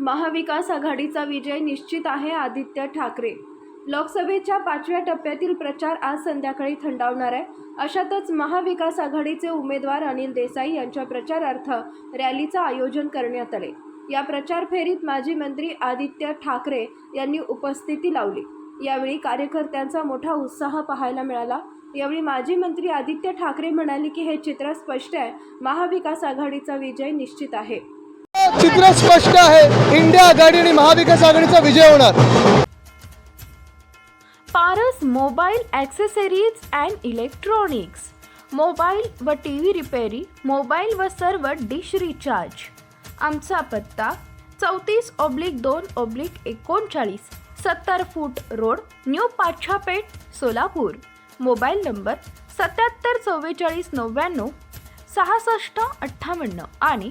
महाविकास आघाडीचा विजय निश्चित आहे आदित्य ठाकरे. लोकसभेच्या पाचव्या टप्प्यातील प्रचार आज संध्याकाळी थंडावणार आहे. अशातच महाविकास आघाडीचे उमेदवार अनिल देसाई यांच्या प्रचारार्थ रॅलीचं आयोजन करण्यात आले. या प्रचार फेरीत माजी मंत्री आदित्य ठाकरे यांनी उपस्थिती लावली. यावेळी कार्यकर्त्यांचा मोठा उत्साह पाहायला मिळाला. यावेळी माजी मंत्री आदित्य ठाकरे म्हणाले की हे चित्र स्पष्ट आहे. महाविकास आघाडीचा विजय निश्चित आहे. चित्र स्पष्ट आहे. इंडिया आघाडी आणि महाविकास आघाडीचा विजय होणार. Paras mobile accessories and electronics. Mobile व टी व्ही रिपेरी मोबाईल व सर्व डिश रिचार्ज. आमचा पत्ता चौतीस ऑब्लिक दोन ऑब्लिक एकोणचाळीस सत्तर foot road new Pachhapeth Solapur. Mobile number सत्याहत्तर चव्वेचाळीस नव्याण्णव सहासष्ट अठ्ठावन्न आणि